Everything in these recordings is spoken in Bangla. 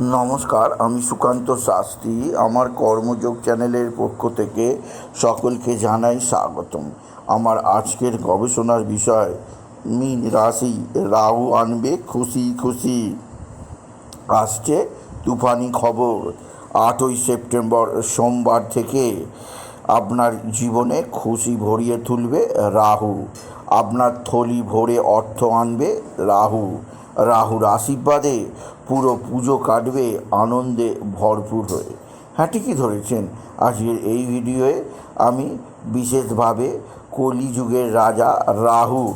নমস্কার, আমি সুকান্ত শাস্ত্রী। আমার কর্মযোগ চ্যানেলের পক্ষ থেকে সকলকে জানাই স্বাগতম। আমার আজকের গবেষণার বিষয়, মিন রাশি, রাহু আনবে, খুশি খুশি। আসছে তুফানি খবর। আটই সেপ্টেম্বর সোমবার থেকে আপনার জীবনে খুশি ভরিয়ে তুলবে রাহু। আপনার থলি ভরে অর্থ আনবে রাহু। রাহুর আশীর্বাদে পুরো পুজো কাটবে আনন্দে ভরপুর হয়ে। হ্যাঁ ঠিকই ধরেছেন? আজকের এই ভিডিওয়ে আমি বিশেষভাবে কলিযুগের রাজা রাহুর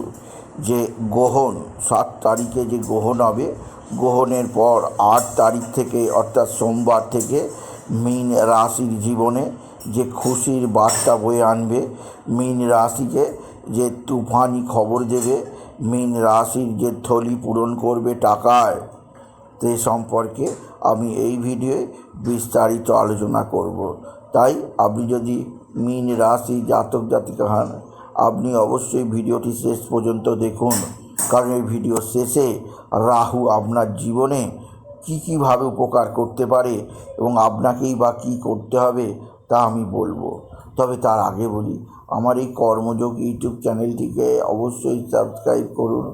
যে গ্রহণ, সাত তারিখে যে গ্রহণ হবে, গ্রহণের পর আট তারিখ থেকে, অর্থাৎ সোমবার থেকে মীন রাশির জীবনে যে খুশির বার্তা বয়ে আনবে, মীন রাশিকে যে তুফানি খবর দেবে, মীন রাশির যে থলি পূরণ করবে টাকায় সে সম্পর্কে আমি এই ভিডিওয়ে বিস্তারিত আলোচনা করব। তাই আপনি যদি মীন রাশি জাতক জাতিকা হন, আপনি অবশ্যই ভিডিওটি শেষ পর্যন্ত দেখুন। কারণ এই ভিডিও শেষে রাহু আপনার জীবনে কী কীভাবে উপকার করতে পারে এবং আপনাকেই বা কী করতে হবে তা আমি বলব। তবে তার আগে বলি, আমার এই কর্মযোগ ইউটিউব চ্যানেলটিকে অবশ্যই সাবস্ক্রাইব করুন,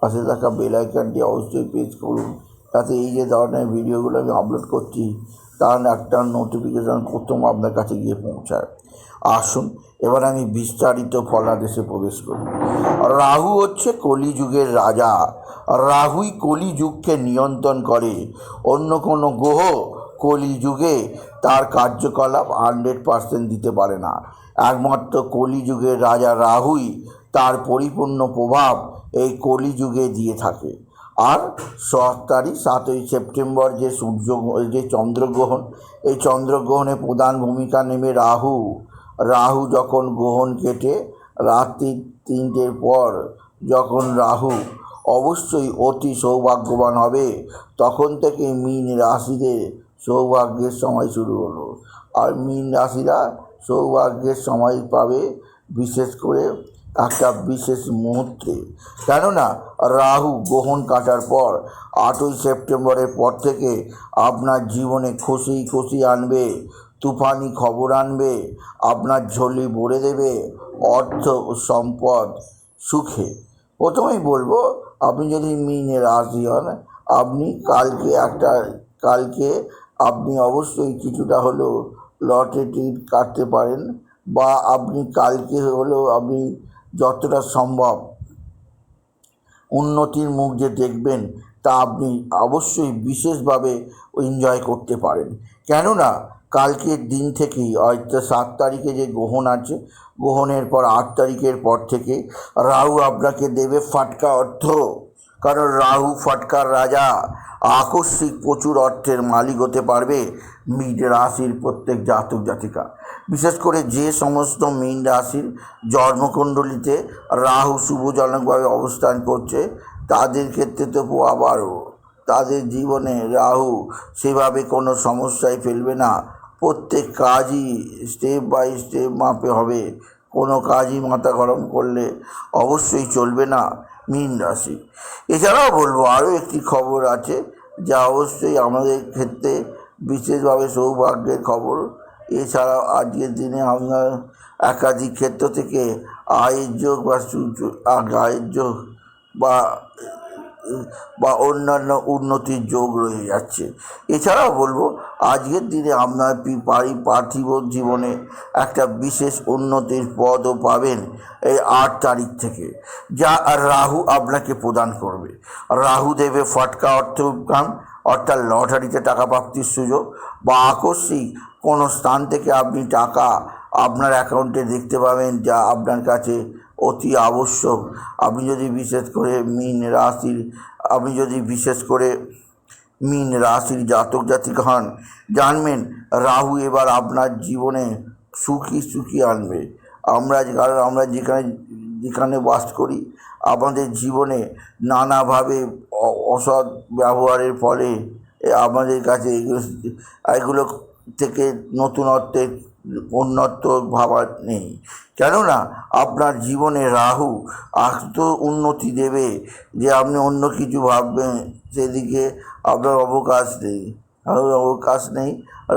পাশে থাকা বেল আইকনটি অবশ্যই প্রেস করুন। তাতে এই যে ধরনের ভিডিওগুলো আমি আপলোড করছি, তার একটা নোটিফিকেশান প্রথম আপনার কাছে গিয়ে পৌঁছায়। আসুন, এবার আমি বিস্তারিত ফলাদেশে প্রবেশ করি। রাহু হচ্ছে কলিযুগের রাজা। রাহুই কলিযুগকে নিয়ন্ত্রণ করে। অন্য কোনো গ্রহ কলিযুগে তার কার্যকলাপ হান্ড্রেড পার্সেন্ট দিতে পারে না। একমাত্র কলিযুগের রাজা রাহুই তার পরিপূর্ণ প্রভাব এই কলিযুগে দিয়ে থাকে। আর সাত তারিখ, সাতই সেপ্টেম্বর যে সূর্য, যে চন্দ্রগ্রহণ, এই চন্দ্রগ্রহণে প্রধান ভূমিকা নেবে রাহু। রাহু যখন গ্রহণ কেটে রাত্রি তিনটের পর যখন রাহু অবশ্যই অতি সৌভাগ্যবান হবে, তখন থেকে মীন রাশিতে সৌভাগ্যের সময় শুরু হলো। আর মীন রাশিরা সৌভাগ্যের সময় পাবে বিশেষ করে একটা বিশেষ মুহূর্তে। কেননা রাহু গ্রহণ কাটার পর আটই সেপ্টেম্বরের পর থেকে আপনার জীবনে খুশি খুশি আনবে, তুফানি খবর আনবে, আপনার ঝোলি ভরে দেবে, অর্থ ও সম্পদ সুখে। প্রথমেই বলব, আপনি যদি মিনে রাশি হন, আপনি কালকে একটা, কালকে আপনি অবশ্যই কিছুটা হলেও লটারি টিকিট কাটতে পারেন বা আপনি কালকে হলেও আপনি যতটা সম্ভব উন্নতির মুখ যে দেখবেন, তা আপনি অবশ্যই বিশেষভাবে এনজয় করতে পারেন। কেননা, কালকের দিন থেকেই, হয়তো সাত তারিখে যে গ্রহণ আছে, গ্রহণের পর আট তারিখের পর থেকে রাহু আপনাকে দেবে ফাটকা অর্থ। কারণ রাহু ফটকার রাজা আকস্মিক প্রচুর অর্থের মালিক হতে পারবে মীন রাশির প্রত্যেক জাতক জাতিকা। বিশেষ করে যে সমস্ত মীন রাশির জন্মকুণ্ডলিতে রাহু শুভজনকভাবে অবস্থান করছে, তাদের ক্ষেত্রে তো আবারও তাদের জীবনে রাহু সেভাবে কোনো সমস্যায় ফেলবে না। প্রত্যেক কাজই স্টেপ বাই স্টেপ মাপে হবে। কোনো কাজই মাথা গরম করলে অবশ্যই চলবে না। রাশি। এছাড়াও বলব, আরও একটি খবর আছে, যা অবশ্যই আমাদের ক্ষেত্রে বিশেষভাবে সৌভাগ্যের খবর। এছাড়াও আজকের দিনে আপনার একাধিক ক্ষেত্র থেকে আয়ের যোগ বা সূর্য- আয়ের যোগ বা বা অন্যান্য উন্নতির যোগ রয়ে যাচ্ছে। এছাড়াও বলব, আজকের দিনে আপনার পারি পার্থিব জীবনে একটা বিশেষ উন্নতির পদও পাবেন এই আট তারিখ থেকে, যা রাহু আপনাকে প্রদান করবে। রাহু দেবে ফটকা অর্থ উদ্যান অর্থাৎ লটারিতে টাকা প্রাপ্তির সুযোগ, বা আকস্মিক কোনো স্থান থেকে আপনি টাকা আপনার অ্যাকাউন্টে দেখতে পাবেন, যা আপনার কাছে অতি আবশ্যক। আপনি যদি বিশেষ করে মীন রাশির আপনি যদি বিশেষ করে মীন রাশির জাতক জাতিক হন, জানবেন রাহু এবার আপনার জীবনে সুখী সুখী আনবে। আমরা কারণ আমরা যেখানে যেখানে বাস করি, আমাদের জীবনে নানাভাবে অসৎ ব্যবহারের ফলে আমাদের কাছে এগুলো এগুলো থেকে নতুনত্বের উন্নত ভাবা নেই। কেননা, আপনার জীবনে রাহু এত উন্নতি দেবে যে আপনি অন্য কিছু ভাববেন, সেদিকে আপনার অবকাশ নেই। রাহুর অবকাশ নেই,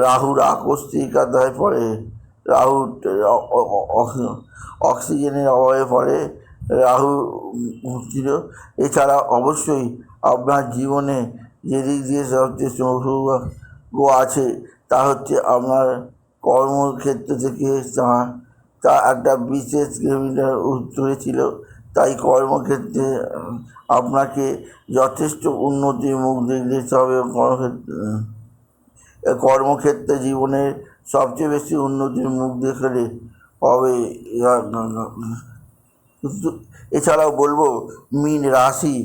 রাহুর আকস্মিকতায় পড়ে রাহু অক্সিজেনের অভাবে পড়ে, রাহু ছিল এছাড়া অবশ্যই আপনার জীবনে যেদিক দিয়ে সবচেয়ে সৌভাগ্য আছে তা হচ্ছে আপনার কর্মক্ষেত্র থেকে তা একটা বিশেষ কিলোমিটার উত্তরে ছিল। তাই কর্মক্ষেত্রে আপনাকে যথেষ্ট উন্নতির মুখ দেখতে হবে কর্মক্ষেত্রে কর্মক্ষেত্রে জীবনের সবচেয়ে বেশি উন্নতির মুখ দেখলে হবে, এছাড়াও বলব, মীন রাশি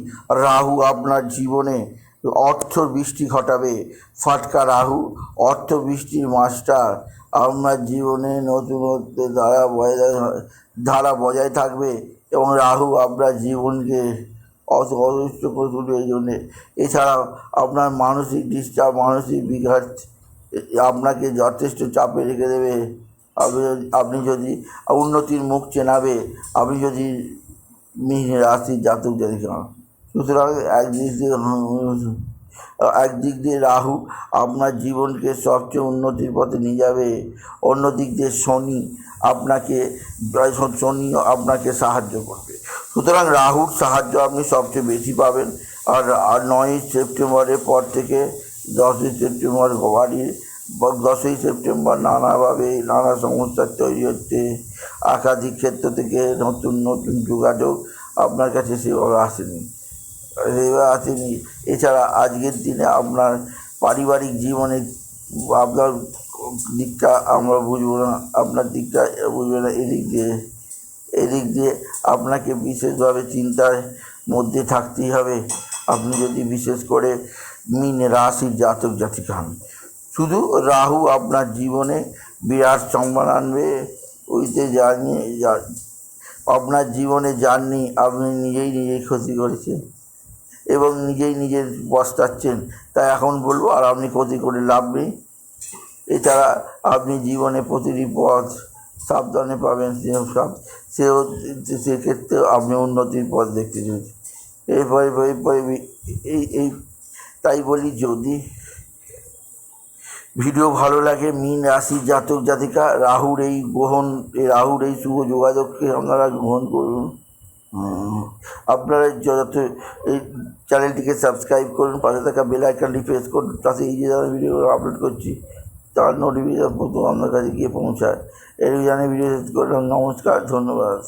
রাহু আপনার জীবনে অর্থ বৃষ্টি ঘটাবে। ফাটকা রাহু, অর্থ বৃষ্টির মাস্টার। আপনার জীবনে নতুনত্বের ধারা বজায় ধারা বজায় থাকবে এবং রাহু আপনার জীবনকে অত অদৃষ্ট করে তুলবে এই জন্যে। এছাড়াও আপনার মানসিক ডিস্টার্ব মানসিক বিঘাত আপনাকে যথেষ্ট চাপে রেখে দেবে। আপনি যদি- আপনি যদি উন্নতির মুখ চেনাবে, আপনি যদি মীন রাশির জাতক হন। সুতরাং একদিক দিয়ে একদিক দিয়ে রাহু আপনার জীবনকে সবচেয়ে উন্নতির পথে নিয়ে যাবে। অন্য দিক দিয়ে শনি আপনাকে শনি আপনাকে সাহায্য করবে। সুতরাং রাহুর সাহায্য আপনি সবচেয়ে বেশি পাবেন। আর আর নয়ই সেপ্টেম্বরের পর থেকে দশই সেপ্টেম্বর বাড়ির দশই সেপ্টেম্বর নানাভাবে নানা সমস্যা তৈরি হচ্ছে। একাধিক ক্ষেত্র থেকে নতুন নতুন যোগাযোগ আপনার কাছে সেভাবে আসেনি। আসেনি। এছাড়া আজকের দিনে আপনার পারিবারিক জীবনে আপনার দিকটা আমরা বুঝব না, আপনার দিকটা বুঝবে না। এদিক দিয়ে এদিক দিয়ে আপনাকে বিশেষভাবে চিন্তার মধ্যে থাকতেই হবে। আপনি যদি বিশেষ করে মিন রাশির জাতক জাতিকা হন, শুধু রাহু আপনার জীবনে বিরাট সম্মান আনবে। ওইতে জানিয়ে, আপনার জীবনে যাননি আপনি নিজেই নিজেই ক্ষতি করেছেন। এবং নিজেই নিজের পস্তাচ্ছেন তাই এখন বলব, আর আপনি ক্ষতি করে লাভ নেই। এছাড়া আপনি জীবনে প্রতিটি পথ সাবধানে পাবেন সব, সেও সেক্ষেত্রে আপনি উন্নতির পথ দেখতে চলেছেন। এরপরে এরপরে এই এই, তাই বলি, যদি ভিডিও ভালো লাগে, মিন রাশি জাতক জাতিকা, রাহুর এই গ্রহণ, এই রাহুর এই শুভ যোগাযোগকে আপনারা গ্রহণ করুন। আপনারা যত এই চ্যানেলটিকে সাবস্ক্রাইব করুন, পাশে থাকা বেল আইকনটি প্রেস করুন, তাতে এই যে ধরনের ভিডিও আপলোড করছি, তার নোটিফিকেশন প্রথম আপনার কাছে গিয়ে পৌঁছায়। এই ধরনের ভিডিও করলাম নমস্কার, ধন্যবাদ।